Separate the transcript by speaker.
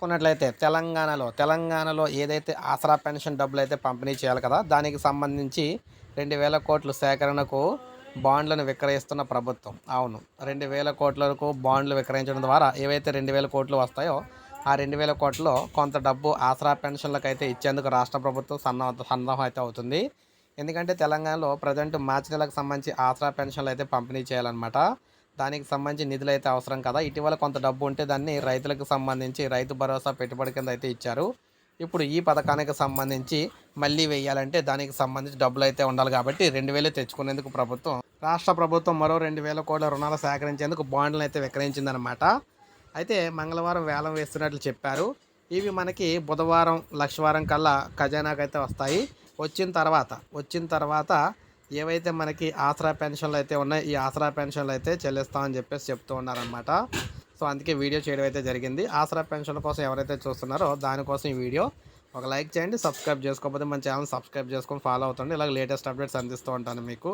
Speaker 1: చూసుకున్నట్లయితే తెలంగాణలో తెలంగాణలో ఏదైతే ఆసరా పెన్షన్ డబ్బులు అయితే పంపిణీ చేయాలి కదా దానికి సంబంధించి రెండు వేల కోట్ల సేకరణకు బాండ్లను విక్రయిస్తున్న ప్రభుత్వం. అవును రెండు వేల కోట్లకు బాండ్లు విక్రయించడం ద్వారా ఏవైతే రెండు వేల కోట్లు వస్తాయో ఆ రెండు వేల కోట్లలో కొంత డబ్బు ఆసరా పెన్షన్లకు అయితే ఇచ్చేందుకు రాష్ట్ర ప్రభుత్వం సన్న సన్నాహం అయితే అవుతుంది. ఎందుకంటే తెలంగాణలో ప్రజెంట్ మార్చి నెలకు సంబంధించి ఆసరా పెన్షన్లు అయితే పంపిణీ చేయాలన్నమాట. దానికి సంబంధించి నిధులు అయితే అవసరం కదా. ఇటీవల కొంత డబ్బు ఉంటే దాన్ని రైతులకు సంబంధించి రైతు భరోసా పెట్టుబడి కింద అయితే ఇచ్చారు. ఇప్పుడు ఈ పథకానికి సంబంధించి మళ్ళీ వేయాలంటే దానికి సంబంధించి డబ్బులు అయితే ఉండాలి కాబట్టి రెండు వేలు తెచ్చుకునేందుకు ప్రభుత్వం రాష్ట్ర ప్రభుత్వం మరో రెండు వేల కోట్ల రుణాలు సేకరించేందుకు బాండ్లను అయితే విక్రయించిందనమాట అయితే మంగళవారం వేలం వేస్తున్నట్లు చెప్పారు. ఇవి మనకి బుధవారం లక్షవారం కల్లా ఖజానాకైతే వస్తాయి. వచ్చిన తర్వాత వచ్చిన తర్వాత ఏవైతే మనకి ఆసరా పెన్షన్లు అయితే ఉన్నాయో ఈ ఆసరా పెన్షన్లు అయితే చెల్లిస్తామని చెప్పేసి చెప్తూ ఉన్నారనమాట సో అందుకే వీడియో చేయడం అయితే జరిగింది. ఆసరా పెన్షన్ల కోసం ఎవరైతే చూస్తున్నారో దానికోసం ఈ వీడియో. ఒక లైక్ చేయండి సబ్స్క్రైబ్ చేసుకోకపోతే మన ఛానల్ సబ్స్క్రైబ్ చేసుకొని ఫాలో అవుతుంది ఇలాగ లేటెస్ట్ అప్డేట్స్ అందిస్తూ ఉంటాను మీకు.